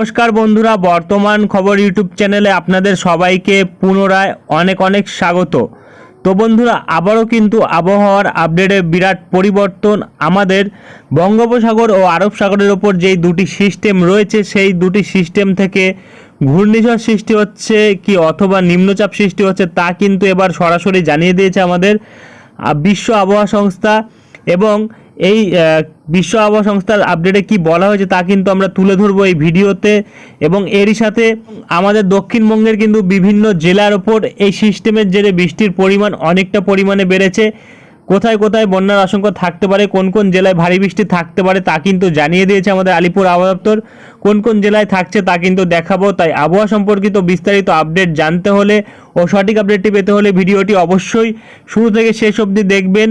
নমস্কার বন্ধুরা, বর্তমান খবর ইউটিউব চ্যানেলে আপনাদের সবাইকে পুনরায় অনেক অনেক স্বাগত। তো বন্ধুরা, আবারও কিন্তু আবহাওয়ার আপডেটে বিরাট পরিবর্তন আমাদের বঙ্গোপসাগর ও আরব সাগরের ওপর যেই দুটি সিস্টেম রয়েছে, সেই দুটি সিস্টেম থেকে ঘূর্ণিঝড় সৃষ্টি হচ্ছে কি অথবা নিম্নচাপ সৃষ্টি হচ্ছে তা কিন্তু এবার সরাসরি জানিয়ে দিয়েছে আমাদের বিশ্ব আবহাওয়া সংস্থা। এবং এই বিশ্ব আবহাওয়া সংস্থার আপডেটে কি বলা হয়েছে তা কিন্তু আমরা তুলে ধরবো এই ভিডিওতে। এবং এরই সাথে আমাদের দক্ষিণবঙ্গের কিন্তু বিভিন্ন জেলার ওপর এই সিস্টেমের জেরে বৃষ্টির পরিমাণ অনেকটা পরিমাণে বেড়েছে। কোথায় কোথায় বন্যার আশঙ্কা থাকতে পারে, কোন কোন জেলায় ভারী বৃষ্টি থাকতে পারে তা কিন্তু জানিয়ে দিয়েছে আমাদের আলিপুর আবহাওয়া দপ্তর। কোন কোন জেলায় থাকছে তা কিন্তু দেখাবো, তাই আবহাওয়া সম্পর্কিত বিস্তারিত আপডেট জানতে হলে ও সঠিক আপডেটটি পেতে হলে ভিডিওটি অবশ্যই শুরু থেকে শেষ অবধি দেখবেন।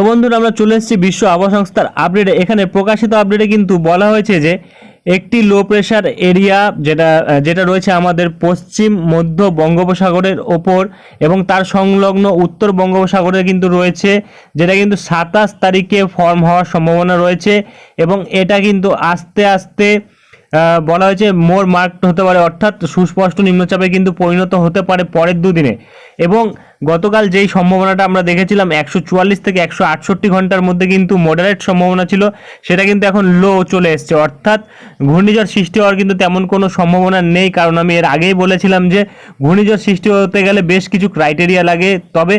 তো বন্ধুরা, আমরা চলে এসেছি বিশ্ব আবহাওয়া সংস্থার আপডেটে এখানে প্রকাশিত আপডেটে কিন্তু বলা হয়েছে যে, একটি লো প্রেশার এরিয়া যেটা যেটা রয়েছে আমাদের পশ্চিম, মধ্য বঙ্গোপসাগরের ওপর এবং তার সংলগ্ন উত্তর বঙ্গোপসাগরে কিন্তু রয়েছে, যেটা কিন্তু সাতাশ তারিখে ফর্ম হওয়ার সম্ভাবনা রয়েছে এবং এটা কিন্তু আস্তে আস্তে বলা হয়েছে মোর মার্কড হতে পারে, অর্থাৎ সুস্পষ্ট নিম্নচাপে কিন্তু পরিণত হতে পারে পরের দুদিনে। এবং গতকাল যেই সম্ভাবনাটা আমরা দেখেছিলাম, একশো চুয়াল্লিশ থেকে একশো আটষট্টি ঘণ্টার মধ্যে কিন্তু মডারেট সম্ভাবনা ছিল, সেটা কিন্তু এখন লো চলে এসছে। অর্থাৎ ঘূর্ণিঝড় সৃষ্টি হওয়ার কিন্তু তেমন কোনো সম্ভাবনা নেই, কারণ আমি এর আগেই বলেছিলাম যে ঘূর্ণিঝড় সৃষ্টি হতে গেলে বেশ কিছু ক্রাইটেরিয়া লাগে। তবে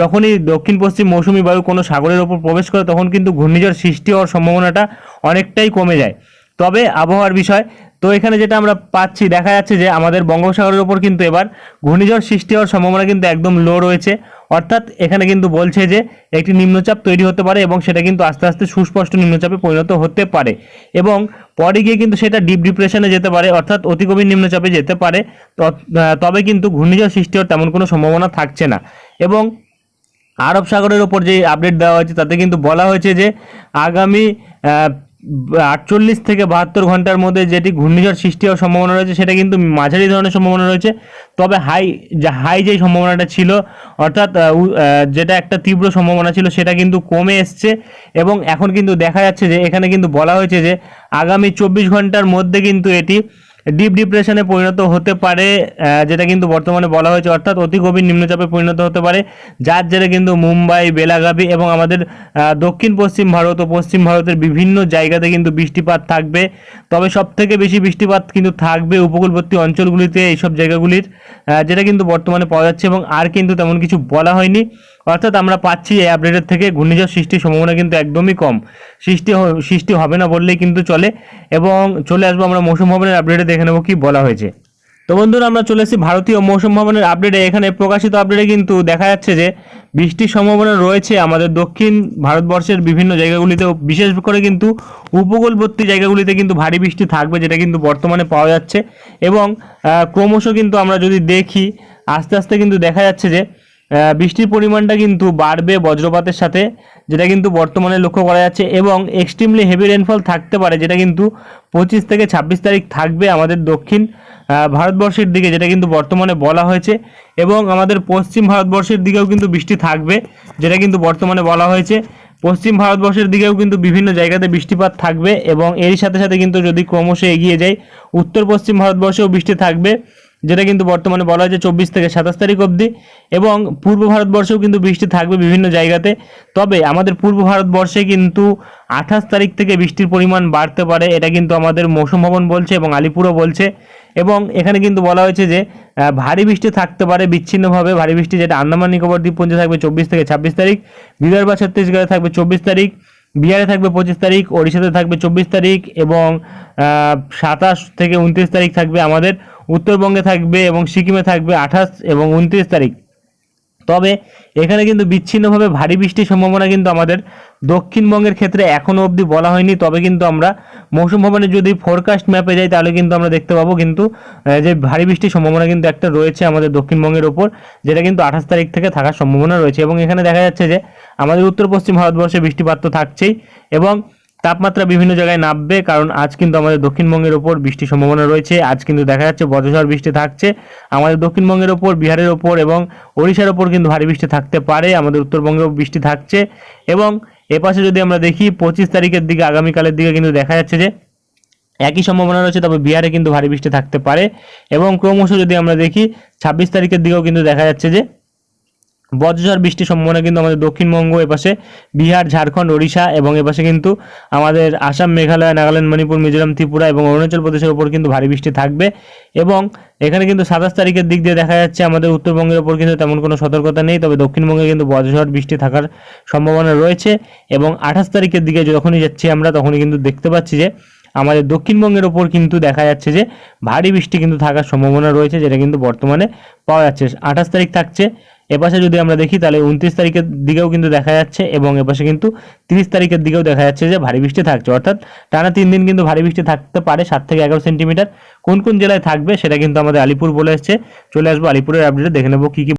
যখনই দক্ষিণ পশ্চিম মৌসুমি বায়ু কোনো সাগরের ওপর প্রবেশ করে, তখন কিন্তু ঘূর্ণিঝড় সৃষ্টি হওয়ার সম্ভাবনাটা অনেকটাই কমে যায়। তবে আবহাওয়ার বিষয়, তো এখানে যেটা আমরা পাচ্ছি, দেখা যাচ্ছে যে আমাদের বঙ্গোপসাগরের ওপর কিন্তু এবার ঘূর্ণিঝড় সৃষ্টি হওয়ার সম্ভাবনা কিন্তু একদম লো রয়েছে। অর্থাৎ এখানে কিন্তু বলছে যে একটি নিম্নচাপ তৈরি হতে পারে এবং সেটা কিন্তু আস্তে আস্তে সুস্পষ্ট নিম্নচাপে পরিণত হতে পারে এবং পরে গিয়ে কিন্তু সেটা ডিপ ডিপ্রেশনে যেতে পারে, অর্থাৎ অতি গভীর নিম্নচাপে যেতে পারে। তবে কিন্তু ঘূর্ণিঝড় সৃষ্টি হওয়ার তেমন কোনো সম্ভাবনা থাকছে না এবং আরব সাগরের ওপর যে আপডেট দেওয়া হয়েছে, তাতে কিন্তু বলা হয়েছে যে আগামী আটচল্লিশ থেকে বাহাত্তর ঘণ্টার মধ্যে যেটি ঘূর্ণিঝড় সৃষ্টি হওয়ার সম্ভাবনা রয়েছে, সেটা কিন্তু মাঝারি ধরনের সম্ভাবনা রয়েছে। তবে হাই, যা হাই যেই সম্ভাবনাটা ছিল, অর্থাৎ যেটা একটা তীব্র সম্ভাবনা ছিল, সেটা কিন্তু কমে এসছে এবং এখন কিন্তু দেখা যাচ্ছে যে, এখানে কিন্তু বলা হয়েছে যে, আগামী চব্বিশ ঘণ্টার মধ্যে কিন্তু এটি ডিপ ডিপ্রেশনে পরিণত হতে পারে যেটা কিন্তু বর্তমানে বলা হয়েছে, অর্থাৎ অতি গভীর নিম্নচাপে পরিণত হতে পারে। যার জেরে কিন্তু মুম্বাই, বেলাগাভি এবং আমাদের দক্ষিণ পশ্চিম ভারত ও পশ্চিম ভারতের বিভিন্ন জায়গাতে কিন্তু বৃষ্টিপাত থাকবে। তবে সব থেকে বেশি বৃষ্টিপাত কিন্তু থাকবে উপকূলবর্তী অঞ্চলগুলিতে, এইসব জায়গাগুলির যেটা কিন্তু বর্তমানে পাওয়া যাচ্ছে এবং আর কিন্তু তেমন কিছু বলা হয়নি। অর্থাৎ আমরা পাচ্ছি এই আপডেটের থেকে, ঘূর্ণিঝড় সৃষ্টির সম্ভাবনা কিন্তু একদমই কম। সৃষ্টি সৃষ্টি হবে না বললেই কিন্তু চলে এবং চলে আসব আমরা মৌসুম ভবনের আপডেটে দেখে নেব কি বলা হয়েছে। তো বন্ধুরা, আমরা চলে এসেছি ভারতীয় মৌসুম ভবনের আপডেটে এখানে প্রকাশিত আপডেটে কিন্তু দেখা যাচ্ছে যে, বৃষ্টির সম্ভাবনা রয়েছে আমাদের দক্ষিণ ভারতবর্ষের বিভিন্ন জায়গাগুলিতেও। বিশেষ করে কিন্তু উপকূলবর্তী জায়গাগুলিতে কিন্তু ভারী বৃষ্টি থাকবে, যেটা কিন্তু বর্তমানে পাওয়া যাচ্ছে। এবং ক্রমশ কিন্তু আমরা যদি দেখি, আস্তে আস্তে কিন্তু দেখা যাচ্ছে যে বৃষ্টির পরিমাণটা কিন্তু বাড়বে বজ্রপাতের সাথে, যেটা কিন্তু বর্তমানে লক্ষ্য করা যাচ্ছে এবং এক্সট্রিমলি হেভি রেনফল থাকতে পারে, যেটা কিন্তু পঁচিশ থেকে ছাব্বিশ তারিখ থাকবে আমাদের দক্ষিণ ভারতবর্ষের দিকে, যেটা কিন্তু বর্তমানে বলা হয়েছে এবং আমাদের পশ্চিম ভারতবর্ষের দিকেও কিন্তু বৃষ্টি থাকবে, যেটা কিন্তু বর্তমানে বলা হয়েছে। পশ্চিম ভারতবর্ষের দিকেও কিন্তু বিভিন্ন জায়গাতে বৃষ্টিপাত থাকবে এবং এরই সাথে সাথে কিন্তু যদি ক্রমশ এগিয়ে যায় উত্তর পশ্চিম ভারতবর্ষেও বৃষ্টি থাকবে। যেটা কিন্তু বর্তমানে বলা হয়েছে চব্বিশ থেকে সাতাশ তারিখ অবধি এবং পূর্ব ভারতবর্ষেও কিন্তু বৃষ্টি থাকবে বিভিন্ন জায়গাতে। তবে আমাদের পূর্ব ভারতবর্ষে কিন্তু আঠাশ তারিখ থেকে বৃষ্টির পরিমাণ বাড়তে পারে, এটা কিন্তু আমাদের মৌসুম ভবন বলছে এবং আলিপুরও বলছে। এবং এখানে কিন্তু বলা হয়েছে যে ভারী বৃষ্টি থাকতে পারে বিচ্ছিন্নভাবে। ভারী বৃষ্টি যেটা আন্দামান নিকোবর দ্বীপপুঞ্জে থাকবে চব্বিশ থেকে ছাব্বিশ তারিখ বিদর্ভ ছত্তিশগড়ে থাকবে চব্বিশ তারিখ, বিহারে থাকবে পঁচিশ তারিখ, ওড়িশাতে থাকবে চব্বিশ তারিখ এবং সাতাশ থেকে উনত্রিশ তারিখ থাকবে আমাদের উত্তরবঙ্গে থাকবে এবং সিকিমে থাকবে আঠাশ এবং উনত্রিশ তারিখ। তবে এখানে কিন্তু বিচ্ছিন্নভাবে ভারী বৃষ্টির সম্ভাবনা কিন্তু আমাদের দক্ষিণবঙ্গের ক্ষেত্রে এখনও অবধি বলা হয়নি। তবে কিন্তু আমরা মৌসুম ভবনে যদি ফোরকাস্ট ম্যাপে যাই, তাহলে কিন্তু আমরা দেখতে পাবো কিন্তু যে ভারী বৃষ্টির সম্ভাবনা কিন্তু একটা রয়েছে আমাদের দক্ষিণবঙ্গের ওপর, যেটা কিন্তু আঠাশ তারিখ থেকে থাকার সম্ভাবনা রয়েছে। এবং এখানে দেখা যাচ্ছে যে আমাদের উত্তর পশ্চিম ভারতবর্ষে বৃষ্টিপাত তো থাকছেই এবং তাপমাত্রা বিভিন্ন জায়গায় নামবে, কারণ আজ কিন্তু আমাদের দক্ষিণবঙ্গের ওপর বৃষ্টির সম্ভাবনা রয়েছে। আজ কিন্তু দেখা যাচ্ছে বজ্রঝড় বৃষ্টি থাকছে। আমাদের দক্ষিণবঙ্গের ওপর, বিহারের ওপর এবং ওড়িশার ওপর কিন্তু ভারী বৃষ্টি থাকতে পারে। আমাদের উত্তরবঙ্গেও বৃষ্টি থাকছে এবং এপাশে যদি আমরা দেখি, পঁচিশ তারিখের দিকে, আগামীকালের দিকে কিন্তু দেখা যাচ্ছে যে একই সম্ভাবনা রয়েছে, তবে বিহারে কিন্তু ভারী বৃষ্টি থাকতে পারে এবং ক্রমশ যদি আমরা দেখি, ছাব্বিশ তারিখের দিকেও কিন্তু দেখা যাচ্ছে যে বজ্রঝড় বৃষ্টির সম্ভাবনা কিন্তু আমাদের দক্ষিণবঙ্গ, এপাশে বিহার, ঝাড়খণ্ড, ওড়িশা এবং এপাশে কিন্তু আমাদের আসাম, মেঘালয়, নাগাল্যান্ড, মণিপুর, মিজোরাম, ত্রিপুরা এবং অরুণাচল প্রদেশের উপর কিন্তু ভারী বৃষ্টি থাকবে এবং এখানে কিন্তু সাতাশ তারিখের দিক দিয়ে দেখা যাচ্ছে আমাদের উত্তরবঙ্গের ওপর কিন্তু তেমন কোনো সতর্কতা নেই, তবে দক্ষিণবঙ্গে কিন্তু বজ্রঝড়, বৃষ্টি থাকার সম্ভাবনা রয়েছে এবং আঠাশ তারিখের দিকে যখনই যাচ্ছি আমরা তখনই কিন্তু দেখতে পাচ্ছি যে আমাদের দক্ষিণবঙ্গের ওপর কিন্তু দেখা যাচ্ছে যে ভারী বৃষ্টি কিন্তু থাকার সম্ভাবনা রয়েছে, যেটা কিন্তু বর্তমানে পাওয়া যাচ্ছে। আঠাশ তারিখ থাকছে এপাশে যদি আমরা দেখি, তাহলে উনত্রিশ তারিখের দিকেও কিন্তু দেখা যাচ্ছে এবং এপাশে কিন্তু তিরিশ তারিখের দিকেও দেখা যাচ্ছে যে ভারী বৃষ্টি থাকছে। অর্থাৎ টানা তিন দিন কিন্তু ভারী বৃষ্টি থাকতে পারে, সাত থেকে এগারো সেন্টিমিটার। কোন কোন জেলায় থাকবে, সেটা কিন্তু আমাদের আলিপুর বলে এসছে। চলে আসব আলিপুরের আপডেটে দেখে নেব কী কী